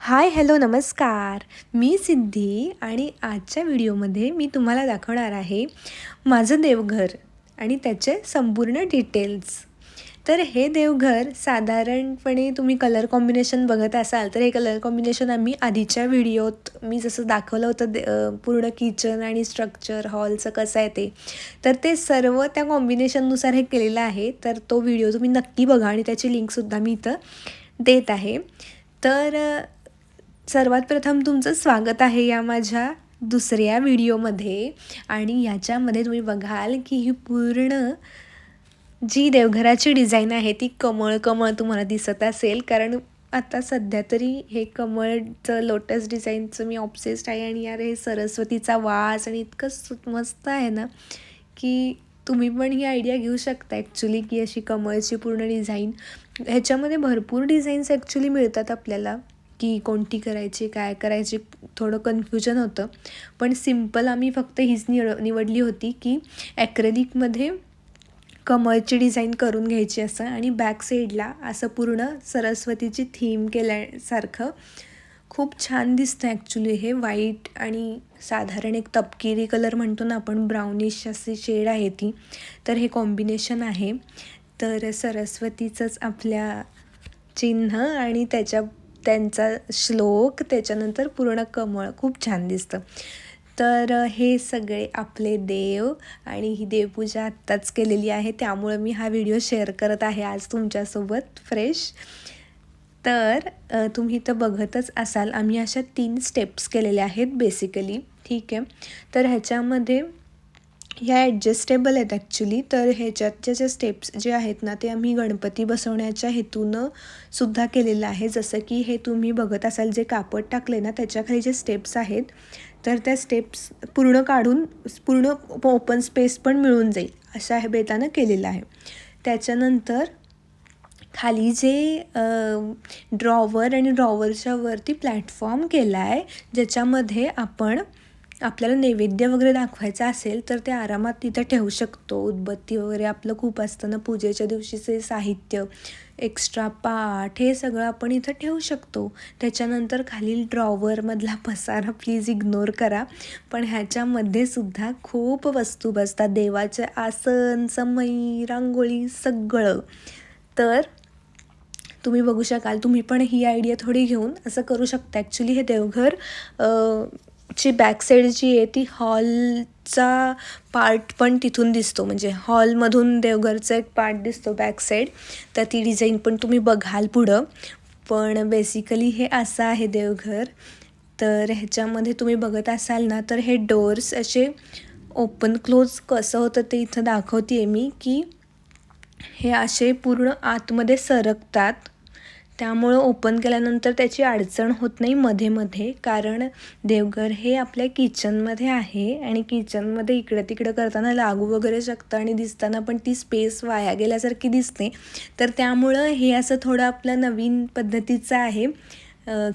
Hi hello नमस्कार. मी सिद्धी आणि आजच्या व्हिडिओमध्ये मी तुम्हाला दाखवणार आहे माझं देवघर आणि त्याचे संपूर्ण डिटेल्स तर हे देवघर साधारणपणे तुम्ही कलर कॉम्बिनेशन बघत असाल तर हे कलर कॉम्बिनेशन आम्ही आधीच्या व्हिडिओत मी जसं दाखवलं होतं दे पूर्ण किचन आणि स्ट्रक्चर हॉलचं कसं आहे ते. तर ते सर्व त्या कॉम्बिनेशननुसार हे केलेलं आहे. तर तो व्हिडिओ तुम्ही नक्की बघा आणि त्याची लिंकसुद्धा मी इथं देत आहे. तर सर्वात प्रथम तुमचं स्वागत आहे या माझ्या दुसऱ्या व्हिडिओमध्ये. आणि याच्यामध्ये तुम्ही बघाल की ही पूर्ण जी देवघराची डिझाईन आहे ती कमळ कमळ तुम्हाला दिसत असेल. कारण आता सध्या तरी हे कमळचं लोटस डिझाईनचं मी ऑब्सेस्ड आहे आणि यार हे सरस्वतीचा वास आणि इतकं मस्त आहे ना की तुम्ही पण ही आयडिया घेऊ शकता ॲक्च्युली की अशी कमळची पूर्ण डिझाईन ह्याच्यामध्ये भरपूर डिझाईन्स ॲक्च्युली मिळतात आपल्याला. की कोणती करायची काय करायची थोडं कन्फ्युजन होतं. पण सिंपल आम्ही फक्त हीच निव निवडली होती की ॲक्रेलिकमध्ये कमळची डिझाईन करून घ्यायची असं आणि बॅक साईडला असं पूर्ण सरस्वतीची थीम केल्यासारखं. खूप छान दिसतं ॲक्च्युली हे व्हाईट आणि साधारण एक तपकिरी कलर म्हणतो ना आपण ब्राउनिश अशी शेड आहे ती. तर हे कॉम्बिनेशन आहे. तर सरस्वतीचंच आपल्या चिन्ह आणि त्याच्या त्यांचा श्लोक त्याच्यानंतर पूर्ण कमळ खूप छान दिसतं. तर हे सगळे आपले देव आणि ही देवपूजा आत्ताच केलेली आहे. त्यामुळं मी हा व्हिडिओ शेअर करत आहे आज तुमच्यासोबत फ्रेश. तर तुम्ही तर बघतच असाल आम्ही अशा तीन स्टेप्स केलेल्या आहेत बेसिकली ठीक आहे? तर ह्याच्यामध्ये ह्या ॲडजस्टेबल आहेत ॲक्च्युली तर ह्याच्यातच्या ज्या स्टेप्स जे आहेत ना ते आम्ही गणपती बसवण्याच्या हेतूनं सुद्धा केलेलं आहे. जसं की हे तुम्ही बघत असाल जे कापड टाकले ना त्याच्याखाली जे स्टेप्स आहेत तर त्या स्टेप्स पूर्ण काढून पूर्ण ओपन स्पेस पण मिळून जाईल अशा हे बेतानं केलेलं आहे. त्याच्यानंतर खाली जे ड्रॉवर आणि ड्रॉवरच्या वरती प्लॅटफॉर्म केला आहे ज्याच्यामध्ये आपण आपल्याला नैवेद्य वगैरे दाखवायचं असेल तर ते आरामात तिथं ठेवू शकतो. उदबत्ती वगैरे आपलं खूप असतं ना पूजेच्या दिवशीचे साहित्य एक्स्ट्रा पाठ हे सगळं आपण इथं ठेवू शकतो. त्याच्यानंतर खालील ड्रॉवरमधला पसारा प्लीज इग्नोर करा. पण ह्याच्यामध्ये सुद्धा खूप वस्तू बसतात. देवाचे आसन समई रांगोळी सगळं. तर तुम्ही बघू शकाल तुम्ही पण ही आयडिया थोडी घेऊन असं करू शकता. ॲक्च्युली हे देवघर ची बॅकसाईड जी आहे ती हॉलचा पार्ट पण तिथून दिसतो. म्हणजे हॉलमधून देवघरचा एक पार्ट दिसतो बॅक साईड तर ती डिझाईन पण तुम्ही बघाल पुढं. पण बेसिकली हे असं आहे देवघर. तर ह्याच्यामध्ये तुम्ही बघत असाल ना तर हे डोअर्स असे ओपन क्लोज कसं होतं ते इथं दाखवते आहे मी की हे असे पूर्ण आतमध्ये सरकतात. त्यामुळं ओपन केल्यानंतर त्याची अडचण होत नाही मध्ये मध्ये कारण देवघर हे आपल्या किचनमध्ये आहे आणि किचनमध्ये इकडं तिकडं करताना लागू वगैरे शकतं आणि दिसताना पण ती स्पेस वाया गेल्यासारखी दिसते. तर त्यामुळं हे असं थोडं आपलं नवीन पद्धतीचं आहे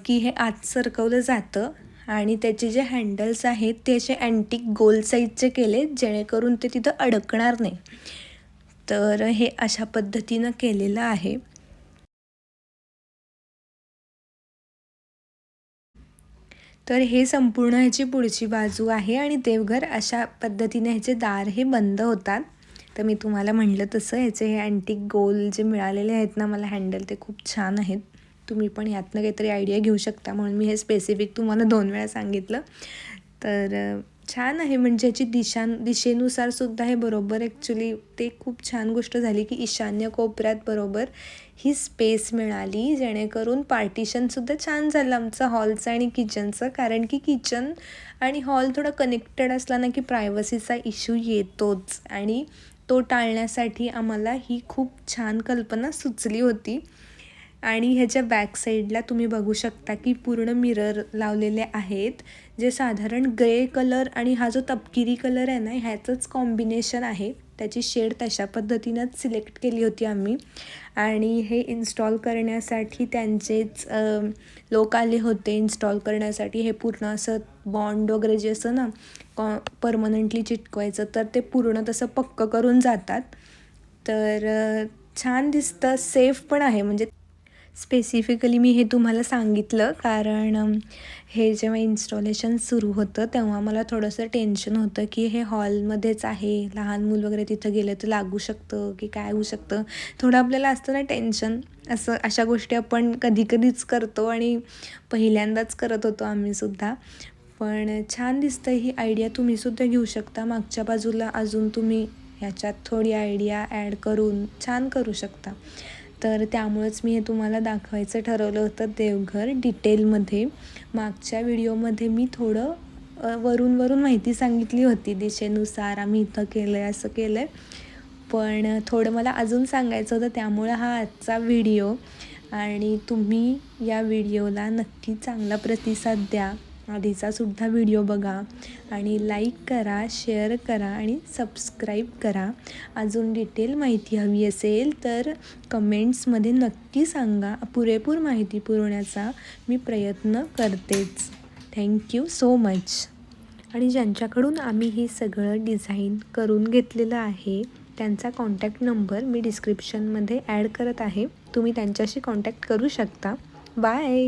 की हे आत सरकवलं जातं आणि त्याचे जे हँडल्स आहेत ते असे अँटिक गोल साईजचे केले जेणेकरून ते तिथं अडकणार नाही. तर हे अशा पद्धतीनं केलेलं आहे. तर हे संपूर्ण ह्याची पुढची बाजू आहे आणि देवघर अशा पद्धतीने ह्याचे दार हे बंद होतात. तर मी तुम्हाला म्हटलं तसं ह्याचे हे अँटिक गोल जे मिळालेले आहेत ना मला हँडल ते खूप छान आहेत. तुम्ही पण यातनं काहीतरी आयडिया घेऊ शकता म्हणून मी हे स्पेसिफिक तुम्हाला दोन वेळा सांगितलं. तर छान आहे. म्हणजे ह्याची दिशा दिशेनुसार सुद्धा हे बरोबर ॲक्च्युली ते खूप छान गोष्ट झाली की ईशान्य कोपऱ्यात बरोबर ही स्पेस मिळाली. जेणेकरून पार्टिशनसुद्धा छान झालं आमचं हॉलचं आणि किचनचं कारण की किचन आणि हॉल थोडं कनेक्टेड असला ना की प्रायव्हसीचा इश्यू येतोच. आणि तो टाळण्यासाठी आम्हाला ही खूप छान कल्पना सुचली होती. आणि ह्याच्या बॅक साईडला तुम्ही बघू शकता की पूर्ण मिरर लावलेले आहेत. जे साधारण ग्रे कलर आणि हा जो तपकिरी कलर आहे ना ह्याचंच कॉम्बिनेशन आहे. त्याची शेड तशा पद्धतीनंच सिलेक्ट केली होती आम्ही. आणि हे इन्स्टॉल करण्यासाठी त्यांचेच लोक आले होते इन्स्टॉल करण्यासाठी. हे पूर्ण असं बॉन्ड वगैरे जे असं ना कॉ परमनंटली चिटकवायचं तर ते पूर्ण तसं पक्क करून जातात. तर छान दिसतं सेफ पण आहे. म्हणजे स्पेसिफिकली मी हे तुम्हाला सांगितलं कारण हे जेव्हा इन्स्टॉलेशन सुरू होतं तेव्हा मला थोडंसं टेन्शन होतं की हे हॉलमध्येच आहे लहान मूल वगैरे तिथं गेलं तर लागू शकतं की काय होऊ शकतं. थोडं आपल्याला असतं ना टेन्शन असं अशा गोष्टी आपण कधी कधीच करतो आणि पहिल्यांदाच करत होतो आम्हीसुद्धा पण छान दिसतं ही आयडिया तुम्हीसुद्धा घेऊ शकता. मागच्या बाजूला अजून तुम्ही ह्याच्यात थोडी आयडिया ॲड करून छान करू शकता. तर त्यामुळेच मी हे तुम्हाला दाखवायचं ठरवलं होतं देवघर डिटेलमध्ये. मागच्या व्हिडिओमध्ये मी थोडं वरून वरून माहिती सांगितली होती दिशेनुसार आम्ही इथं केलं आहे असं केलं आहे पण थोडं मला अजून सांगायचं होतं त्यामुळं हा आजचा व्हिडिओ. आणि तुम्ही या व्हिडिओला नक्की चांगला प्रतिसाद द्या. आधीचा सुद्धा व्हिडिओ बघा. आणि लाईक करा शेअर करा आणि सबस्क्राईब करा. अजून डिटेल माहिती हवी असेल तर कमेंट्समध्ये नक्की सांगा. पुरेपूर माहिती पुरवण्याचा मी प्रयत्न करतेच. थँक्यू सो मच आणि ज्यांच्याकडून आम्ही हे सगळं डिझाईन करून घेतलेलं आहे त्यांचा कॉन्टॅक्ट नंबर मी डिस्क्रिप्शनमध्ये ॲड करत आहे. तुम्ही त्यांच्याशी कॉन्टॅक्ट करू शकता. बाय